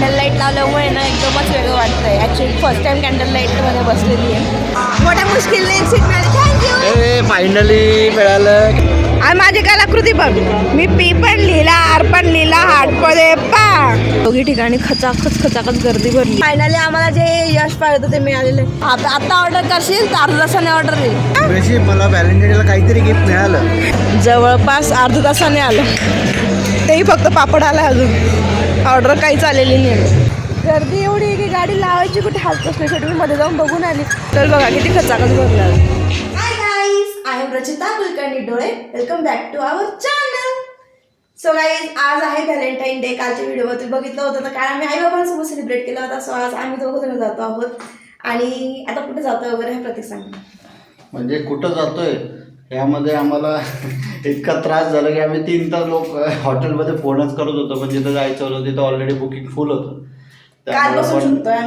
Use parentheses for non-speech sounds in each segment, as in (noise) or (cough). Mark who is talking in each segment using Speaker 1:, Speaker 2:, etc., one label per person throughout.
Speaker 1: Candle light लावल्यामुळे ना एकदमच वेगळं वाटतंय. ॲक्च्युली फर्स्ट टाइम कॅन्डल लाईटमध्ये बसलेली आहे. मोठ्या मुश्किलने एक सीट मिळाली. थँक्यू
Speaker 2: फायनली मिळालं.
Speaker 1: आणि माझी कलाकृती बघ. मी पी पण लिहिला आर पण लिहिला हाटमध्ये पा दोघी ठिकाणी खचाखच खचाखच गर्दी भरली. फायनली आम्हाला जे यश पाहिजे होतं ते मिळालेलं आहे. आता आता ऑर्डर करशील तर अर्धा तासाने ऑर्डर
Speaker 2: बेशी मला व्हॅलेंटाईनला काहीतरी गिफ्ट मिळालं.
Speaker 1: जवळपास अर्धा तासाने आलं. तेही फक्त पापड आला अजून. ऑर्डर काहीच आलेली नाही. गर्दी एवढी आहे की गाडी लावायची कुठे हात बसली शेवटी मी मध्ये जाऊन बघून आली. तर बघा किती खचाखच भरला I I'm Rachita Kulkarni Dole. Welcome back to our channel so guys आज आहे व्हॅलेंटाईन डे कालच्या व्हिडिओमध्ये बघितलं होतं. तर काल आम्ही आई बाबांसोबत सेलिब्रेट केला होता. सो आज आम्ही दोघं जण जातो आहोत. आणि आता कुठे जातो वगैरे हे प्रतीक सांगा.
Speaker 2: म्हणजे कुठं जातोय? यामध्ये आम्हाला इतका त्रास झाला की आम्ही तीन तास लोक हॉटेलमध्ये फोनच करत होतो पण जिथं जायचं होतं तिथं ऑलरेडी बुकिंग फुल होतं.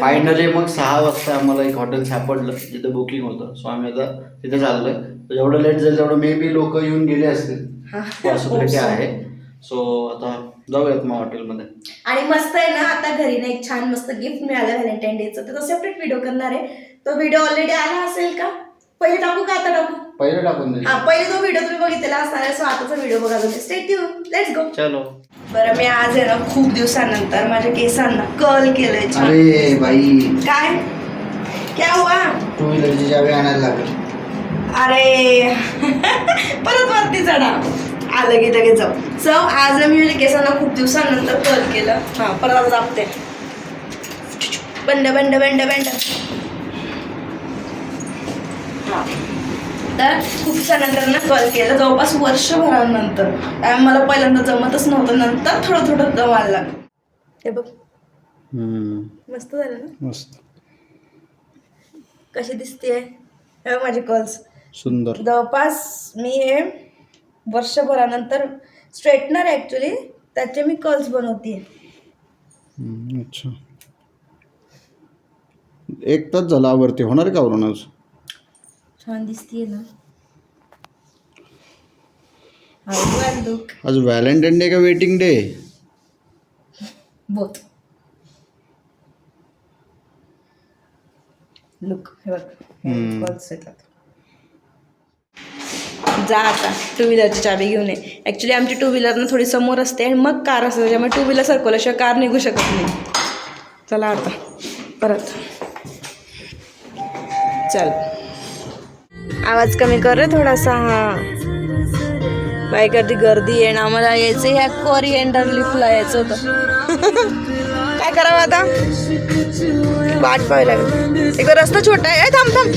Speaker 2: फायनली मग सहा वाजता आम्हाला एक हॉटेल सापडलं जिथं बुकिंग होतं. सो आम्ही आता तिथे चाललोय. जेवढं लेट जाईल तेवढं मे बी लोक येऊन गेले असतील. पॉसिबिलिटी आहे. सो आता जाऊयात मग हॉटेलमध्ये
Speaker 1: आणि मस्त आहे ना आता घरी ना एक छान मस्त गिफ्ट मिळालं व्हॅलेंटाईन डेचं तर तो सेपरेट व्हिडिओ करणार आहे. तो व्हिडिओ ऑलरेडी आला असेल का? पहिले टाकू का?
Speaker 2: पहिले टाकून दे.
Speaker 1: हा पहिले तो व्हिडिओ तुम्ही बघितलेला असणार आहे सो आताचा व्हिडिओ बघा तुम्ही. स्टेट यू लेट्स गो
Speaker 2: चलो.
Speaker 1: बरं मी आज आहे ना खूप दिवसानंतर माझ्या केसांना कर्ल केलंय छान.
Speaker 2: अरे बाई.
Speaker 1: काय? क्या हुआ?
Speaker 2: टू व्हीलरची चावी आणायला लागेल.
Speaker 1: अरे. (laughs) परत वरती चढा. आलं की लगेच जाऊ. सो आज मी म्हणजे केसांना खूप दिवसानंतर कर्ल केलं. हां परत आता दाबते. बंड बंड बंड बंड. हां. तर खूप दिवसानंतर ना कर्ल केलं. जवळपास वर्षभरानंतर. मला पहिल्यांदा जमतच नव्हतं. नंतर थोडं थोडं जमायला लागलं. हे बघ. मस्त झालं ना?
Speaker 2: मस्त.
Speaker 1: कशी दिसते हे माझे कर्ल्स
Speaker 2: सुंदर.
Speaker 1: जवळपास मी हे वर्षभरानंतर स्ट्रेटनर ॲक्च्युली त्याचे मी कर्ल्स बनवते
Speaker 2: अच्छा. एक तास झाला आवरते. होणार का आवरून आज?
Speaker 1: छान दिसतीये ना?
Speaker 2: आज व्हॅलेंटाईन डे का वेटिंग डे?
Speaker 1: बोथ लुक हे बघ. येतात. जा आता टू व्हीलरची चाबी घेऊन ये. ॲक्च्युली आमची टू व्हीलरनं थोडी समोर असते आणि मग कार असते त्याच्यामुळे टू व्हीलर सरकवल्याशिवाय कार निघू शकत नाही. चला आता परत. चल. आवाज कमी कर रे थोडासा हा. बाय गर्दी गर्दी ना आम्हाला यायचं ह्या कोरिएंडर लिफ्टला यायचं होतं. (laughs) काय करावं आता? वाट पाहावी लागेल. एक रस्ता छोटा आहे. थांब थांब.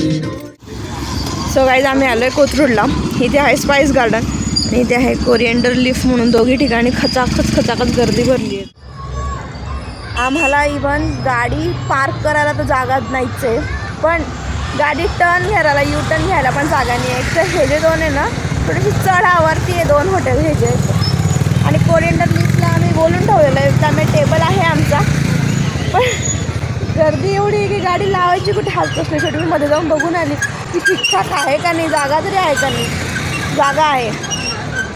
Speaker 1: सो गाईज आम्ही आलो आहे कोथरूडला. इथे आहे स्पाईस गार्डन आणि इथे आहे कोरिएंडर लिफ्ट म्हणून दोघी ठिकाणी खचाखच खचाखच गर्दी भरली आहे. आम्हाला इवन गाडी पार्क करायला तर जागा नाहीच आहे पण गाडी टर्न घ्यायला यू टर्न घ्यायला पण जागा नाही आहे एक तर हे जे दोन आहे ना थोडीशी चढावरती आहे दोन हॉटेल हे आहेत आणि कोरिएंडर लिफ्टला आम्ही बोलून ठेवलेलं आहे. त्यामुळे टेबल आहे आमचा. पण गर्दी एवढी आहे की गाडी लावायची कुठे हात बसली शेवटी मी मध्ये जाऊन बघून आली की ठीकठाक आहे का नाही जागा तरी आहे का नाही. जागा आहे.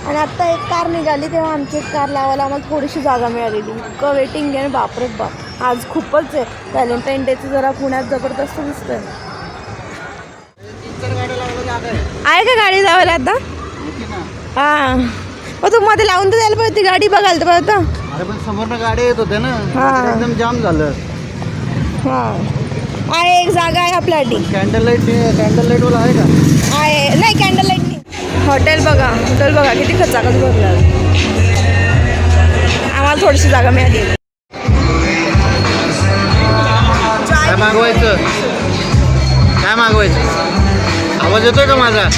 Speaker 1: आणि आत्ता एक कार निघाली तेव्हा आमची एक कार लावायला आम्हाला थोडीशी जागा मिळालेली. इतकं वेटिंग आहे बापरे बाप. आज खूपच आहे. व्हॅलेंटाईन डेचं जरा पुण्यात जबरदस्त दिसतंय. आहे. का गाडी लावायला आता? हां. मग तू मध्ये लावून तर द्यायला पाहिजे होती गाडी बघायला तर पाहिजे होतं.
Speaker 2: अरे पण समोरनं गाड्या येत होत्या ना
Speaker 1: हा.
Speaker 2: एकदम जाम झालं.
Speaker 1: हां. आहे एक जागा आहे आपल्यासाठी
Speaker 2: कॅन्डल लाइट कॅन्डल लाइट वाला आहे का?
Speaker 1: आहे. नाही कॅन्डल लाइट हॉटेल बघा. हॉटेल बघा. किती खचाखच भरलं आम्हाला थोडीशी जागा मिळाली.
Speaker 2: काय मागवायचं? काय मागवायचं? आवाज येतोय का माझा?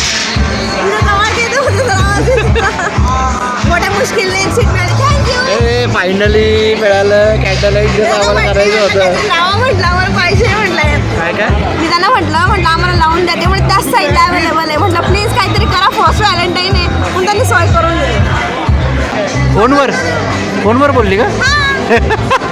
Speaker 2: (laughs)
Speaker 1: मोठ्या मुश्किलने सीट मिळाली. थँक्यू
Speaker 2: ए फायनली मिळालं. कॅन्डल लाइट आम्हाला करायचं होतं.
Speaker 1: लावा म्हटलं आम्हाला पाहिजे म्हटलं
Speaker 2: काय काय?
Speaker 1: मी त्यांना म्हटलं म्हटलं आम्हाला लावून द्या. ते म्हणजे त्याच साईडला अवेलेबल आहे. म्हटलं प्लीज काहीतरी करा फर्स्ट व्हॅलेंटाईन आहे म्हणून त्यांनी सोय करून दिली.
Speaker 2: फोनवर? फोनवर बोलली का? (laughs)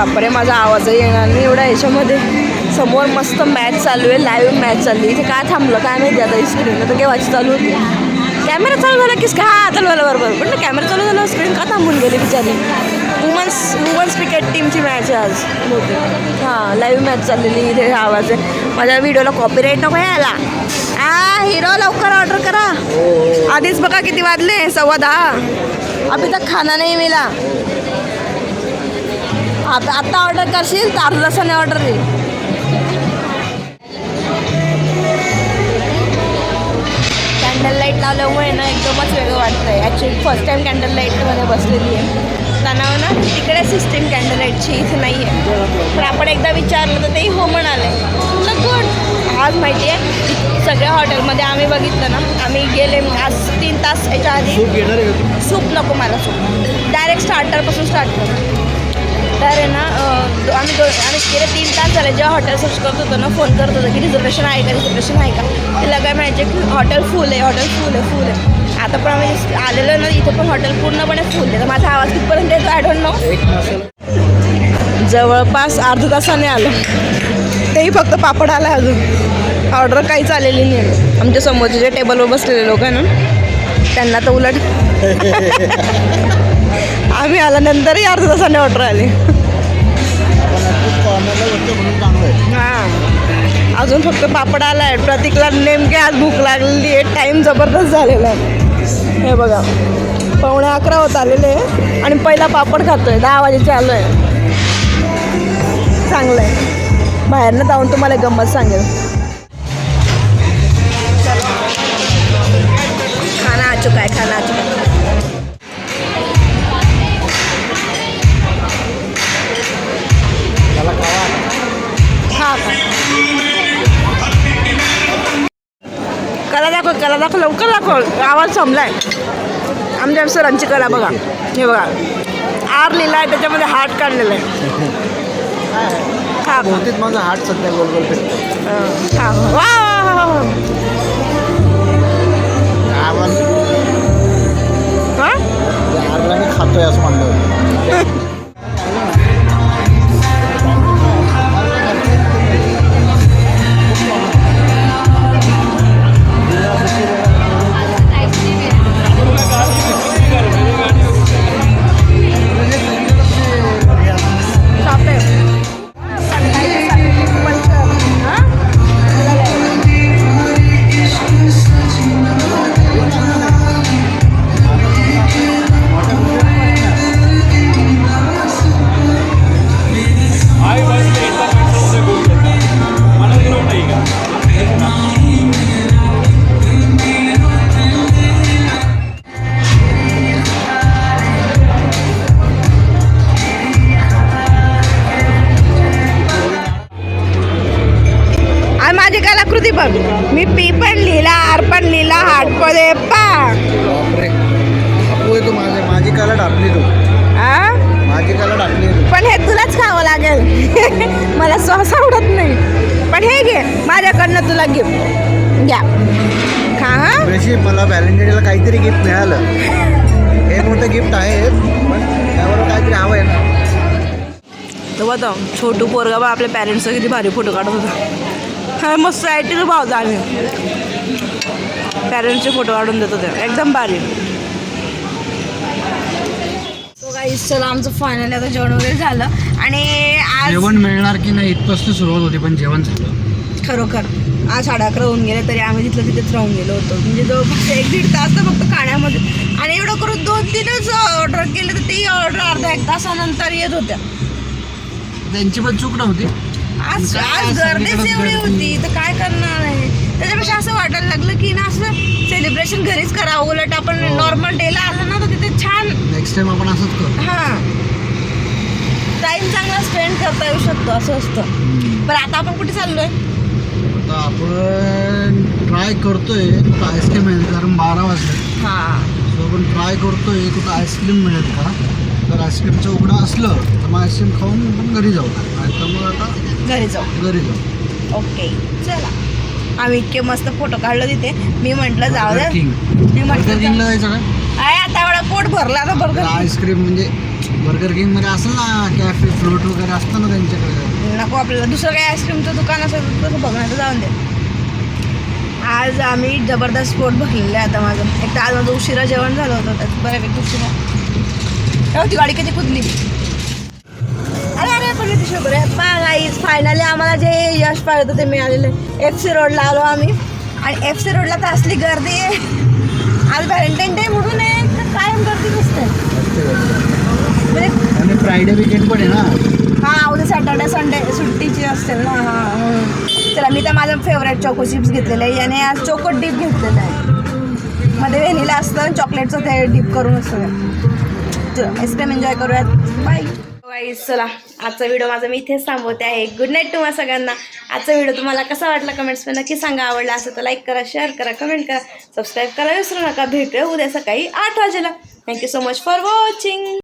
Speaker 1: बापरे माझा आवाजही येणार नाही एवढा याच्यामध्ये. समोर मस्त मॅच चालू आहे लाईव्ह मॅच चालली इथे काय थांबलं काय माहिती आता स्क्रीन तर केव्हाची चालू होती? कॅमेरा चालू झाला की का चालू झाला बरोबर. पण कॅमेरा चालू झाला स्क्रीन का थांबून गेली बिचारी? वुमन्स वुमन्स क्रिकेट टीमची मॅच आहे आज. बहुतेक हां लाईव्ह मॅच चाललेली इथे आवाज आहे. माझ्या व्हिडिओला कॉपीराईट नको यायला. आ हिरो लवकर ऑर्डर करा. आधीच बघा किती वाजले सव्वा दहा. अभि तक खाना नाही मिला. आता आता ऑर्डर करशील तर अर्धा तासाने ऑर्डर येईल कॅन्डल लाइट लावल्यामुळे ना एकदमच वेगळं वाटतं आहे ॲक्च्युली फर्स्ट टाईम कॅन्डल लाईटमध्ये बसलेली आहे. त्यांना ना तिकडे सिस्टीम कॅन्डल लाईटची इथे नाही आहे पण आपण एकदा विचारलं तर तेही हो म्हणाले. म्हटलं गुड. आज माहिती आहे सगळ्या हॉटेलमध्ये आम्ही बघितलं ना आम्ही गेले आज तीन तास याच्या आधी?
Speaker 2: सूप
Speaker 1: नको मला सूप. डायरेक्ट स्टार्टरपासून स्टार्ट करू. तर आहे ना आम्ही दो आम्ही गेले तीन तास झाले जेव्हा हॉटेल सर्च करत होतो ना फोन करत होतो की रिझर्वेशन आहे का रिझर्वेशन आहे का? तिला काय म्हणायचे की हॉटेल फुल आहे हॉटेल फुल आहे फुल आहे. आता पण आम्ही आलेलो ना इथं पण हॉटेल पूर्णपणे फुल आहे. तर माझा आवाज कितपर्यंत येतो आय डोंट नो जवळपास अर्ध्या तासाने आलं. तेही फक्त पापड आला अजून. ऑर्डर काहीच आलेली नाही. आमच्या समोरचे जे टेबलवर बसलेले लोक आहे ना त्यांना तर उलट. (laughs) कमी आला नंतरही अर्धा तासाने ऑर्डर आली. हां. अजून फक्त पापड आला आहे प्रतीकला नेमके आज भूक लागलेली आहे. टाईम जबरदस्त झालेला आहे. हे बघा. पावणे अकरा होत आलेले आहे. आणि पहिला पापड खातोय. दहा वाजेचे आलो आहे चांगलं आहे बाहेरनं जाऊन तुम्हाला गंमत सांगेल कला दाखव लवकर दाखव. आवाज थांबलाय आमच्या सरांची कला बघा. हे बघा. आर लिहिला आहे त्याच्यामध्ये हार्ट काढलेला आहे खा खा.
Speaker 2: बहुतेक माझा हात सध्या गोल गोल फिरतो
Speaker 1: हं, खा वा हा?
Speaker 2: खातोय असं म्हणलं. (laughs)
Speaker 1: बघ मी पी पण लिहिला आर पण लिहिला हार्ट पण आहे पा.
Speaker 2: बापरे. बापू आहे तू माझे माझी काला टाकली तू.
Speaker 1: आ?
Speaker 2: माझी काला टाकली तू.
Speaker 1: पण हे तुलाच खावं लागेल. (laughs) मला सॉस आवडत नाही. पण हे घे माझ्याकडनं तुला गिफ्ट घ्या. खा हा?
Speaker 2: नशीब मला व्हॅलेंटाईन डेला काहीतरी गिफ्ट मिळालं. हे मोठं गिफ्ट आहे पण त्यावर काहीतरी हवं आहे ना.
Speaker 1: तर बघा छोटू पोरगा बा आपल्या पॅरेंट्सचा किती भारी फोटो काढत होता. मस्त ॲटीट्यूड भावता आम्ही. पॅरेंट्सचे फोटो काढून देत होते एकदम भारी. तो काही चला आमचं फायनली आता जेवण वगैरे झालं. आणि आज
Speaker 2: जेवण मिळणार की नाही इथपासून सुरुवात होती पण जेवण झालं.
Speaker 1: खरोखर. आज साडे अकरा होऊन गेले तरी आम्ही तिथलं तिथेच राहून गेलो होतो. म्हणजे जवळपास एक दीड तास तर फक्त खाण्यामध्ये. आणि एवढं करून दोन तीनच ऑर्डर केले तर तेही ऑर्डर अर्धा एक तासानंतर येत होत्या.
Speaker 2: त्यांची पण चूक नव्हती.
Speaker 1: आज आज गर्दीच एवढी. होती. तर काय करणार आहे? त्याच्यापेक्षा असं वाटायला लागलं की ना असं सेलिब्रेशन घरीच करावं उलट आपण. नॉर्मल डेला आलं ना तर तिथे छान
Speaker 2: नेक्स्ट टाइम आपण असंच करू.
Speaker 1: हा. टाइम चांगला स्पेंड करता येऊ शकतो असं असतं. पण आता आपण कुठे चाललोय?
Speaker 2: आता आपण ट्राय करतोय कुठं आईस्क्रीम मिळेल कारण बारा वाजले.
Speaker 1: हा.
Speaker 2: सो आपण ट्राय करतोय कुठं आईस्क्रीम मिळेल का? जर आईस्क्रीमचं उघडं असलं तर मग आईस्क्रीम खाऊन आपण घरी जाऊ. नाही तर मग आता
Speaker 1: घरी जाऊ.
Speaker 2: घरी जाऊ.
Speaker 1: ओके चला. आम्ही इतके मस्त फोटो काढलो तिथे. मी म्हंटल जाऊ दे. मी म्हटलं
Speaker 2: जायचं
Speaker 1: आहे आता एवढा पोट भरला आता बर्गर
Speaker 2: आईस्क्रीम म्हणजे बर्गर किंगमध्ये असेल ना कॅफे फ्लोट वगैरे असतं ना त्यांच्याकडे.
Speaker 1: नको आपल्याला. दुसरं काही आईस्क्रीमचं दुकान असेल तर तसं बघणार जाऊन दे. आज आम्ही जबरदस्त पोट भरलेलं आहे आता माझं. एक तर आज माझं उशिरा जेवण झालं होतं त्यात बऱ्यापैकी उशिरा. होती गाडी किती कुदली? पण आहे. गाईज फायनली आम्हाला जे यश पाहिजे होतं ते मिळालेलं एफ सी रोडला आलो आम्ही. आणि एफ सी रोडला तर असली गर्दी आहे. आज व्हॅलेंटाईन डे म्हणून आहे तर कायम गर्दी दिसते
Speaker 2: आणि फ्रायडे विकेंड पण आहे ना?
Speaker 1: हा उद्या सॅटर्डे संडे सुट्टीची असते ना. हा. चला मी तर माझं फेवरेट चोको चिप्स घेतलेले आहे. याने आज चोको डीप घेतलेलं आहे. मध्ये व्हेनिला असतं चॉकलेटचं ते डीप करून असतं. आईस्क्रीम एन्जॉय करूयात. बाय वाईस चला आजचा व्हिडिओ माझा मी इथेच थांबवते आहे. गुड नाईट तुम्हाला सगळ्यांना. आजचा व्हिडिओ तुम्हाला कसा वाटला कमेंट्समध्ये नक्की सांगा. आवडला असेल तर लाईक करा शेअर करा कमेंट करा सबस्क्राईब करा विसरू नका. भेटूया उद्या सकाळी आठ वाजेला. Thank you so much for watching